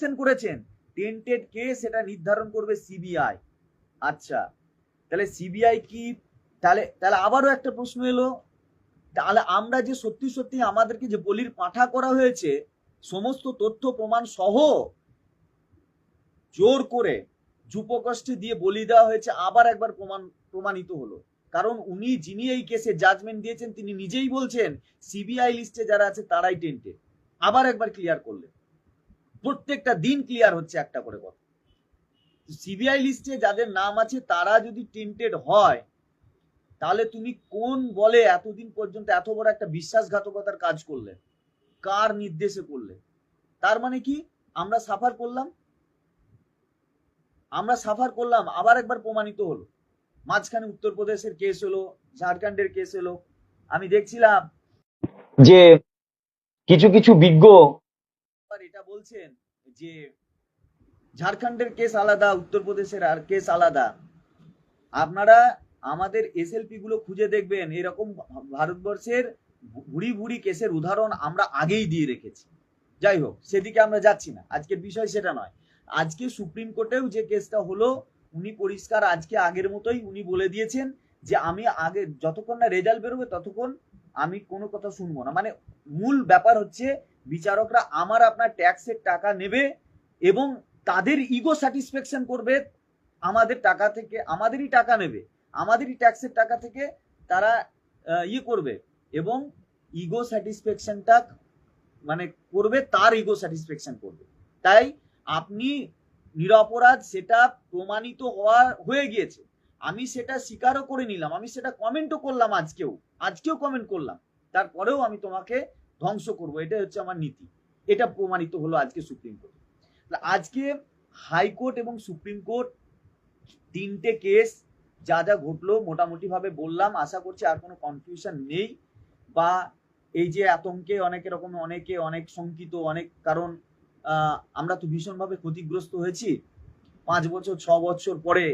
করেছেন। Tainted case এটা নির্ধারণ করবে সিবিআই আচ্ছা তাহলে সিবিআই কি? তাহলে তাহলে আবারও একটা প্রশ্ন এলো। তাহলে আমরা যে সত্যি সত্যি আমাদেরকে যে বলির পাঠা করা হয়েছে, সমস্ত তথ্য, প্রমাণ সহ জোর করে যুপকষ্টে দিয়ে বলি দেওয়া হয়েছে, আবার একবার প্রমাণ, প্রমাণিত হলো। কারণ উনি যিনি এই কেসে জাজমেন্ট দিয়েছেন, তিনি নিজেই বলছেন সিবিআই লিস্টে যারা আছে, তারাই টেন্টে আবার একবার ক্লিয়ার করলেন। প্রত্যেকটা দিন ক্লিয়ার হচ্ছে একটা করে কথা। সিবিআই লিস্টে যাদের নাম আছে, তারা যদি টেন্টেড হয়, তাহলে তুমি কোন বলে এতদিন পর্যন্ত এত বড় একটা বিশ্বাসঘাতকতার কাজ করলে? কার নির্দেশে করলে? তার মানে কি? আমরা সাফার করলাম। আমরা সাফার করলাম, আবার একবার প্রমাণিত হলো। মাঝখানে উত্তরপ্রদেশের কেস হলো, ঝাড়খণ্ডের কেস হলো। আমি দেখছিলাম যে কিছু কিছু বিজ্ঞ বলছেন যে ঝাড়খণ্ডের কেস আলাদা, উত্তরপ্রদেশের আর কেস আলাদা। আপনারা আমাদের এসএলপি গুলো খুঁজে দেখবেন, এরকম ভারতবর্ষের ভুড়ি ভুড়ি কেসের উদাহরণ আমরা আগেই দিয়ে রেখেছি। যাই হোক, সেদিকে আমরা যাচ্ছি না, আজকের বিষয় সেটা নয়। আজকে সুপ্রিম কোর্টেও যে কেসটা হলো, উনি পরিষ্কার আজকে আগের মতোই উনি বলে দিয়েছেন যে আমি আগে যতক্ষণ না রেজাল্ট বেরোবে ততক্ষণ আমি কোনো কথা শুনব না। মানে মূল ব্যাপার হচ্ছে বিচারকরা আমার আপনার ট্যাক্সের টাকা নেবে এবং তাদের ইগো স্যাটিসফ্যাকশন করবে আমাদের টাকা থেকে, আমাদেরই টাকা নেবে, আমাদেরই ট্যাক্সের টাকা থেকে তারা ইয়ে করবে এবং ইগো স্যাটিসফ্যাকশনটা মানে করবে, তার ইগো স্যাটিসফ্যাকশন করবে। তাই আপনি নিরপরাধ, সেটা প্রমাণিত হওয়া, হয়ে গিয়েছে। আমি সেটা স্বীকারও করে নিলাম, আমি সেটা কমেন্টও করলাম আজকেও আজকেও কমেন্ট করলাম। তারপরেও আমি তোমাকে ধ্বংস করব, এটাই হচ্ছে আমার নীতি। এটা প্রমাণিত হলো আজকে সুপ্রিম কোর্টে আজকে হাইকোর্ট এবং সুপ্রিম কোর্ট তিনটে কেস যা যা ঘটলো, মোটামুটিভাবে বললাম, আশা করছি আর কোনো কনফিউশন নেই। বা এই যে আতঙ্কে অনেক রকম, অনেকে অনেক শঙ্কিত, অনেক কারণ আমরা তো ভীষণভাবে ক্ষতিগ্রস্ত হয়েছি। পাঁচ বছর, ছ বছর পরে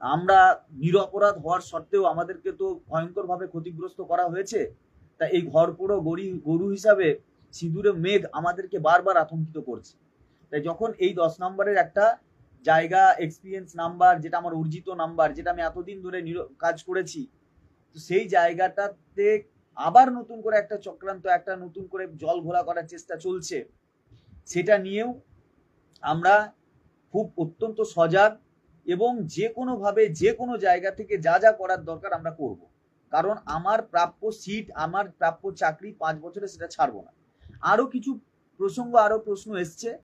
আমরা নিরপরাধ হওয়ার সত্ত্বেও আমাদেরকে তো ভয়ঙ্করভাবে ক্ষতিগ্রস্ত করা হয়েছে। তা এই ঘর পুরো গড়ি গরু হিসাবে সিঁদুরে মেঘ আমাদেরকে বারবার আতঙ্কিত করছে। তাই যখন এই দশ নম্বরের একটা জায়গা এক্সপিরিয়েন্স নাম্বার যেটা আমার অর্জিত নাম্বার যেটা আমি এতদিন ধরে কাজ করেছি, তো সেই জায়গাটাতে আবার নতুন করে একটা চক্রান্ত, একটা নতুন করে জল ঘোলা করার চেষ্টা চলছে। সেটা নিয়েও আমরা খুব অত্যন্ত সজাগ এবং যে কোনোভাবে যে কোনো জায়গা থেকে যা যা করার দরকার আমরা করব। কারণ আমার প্রাপ্য সিট, আমার প্রাপ্য চাকরি পাঁচ বছরে সেটা ছাড়বো না। আরও কিছু প্রসঙ্গ, আরও প্রশ্ন এসছে।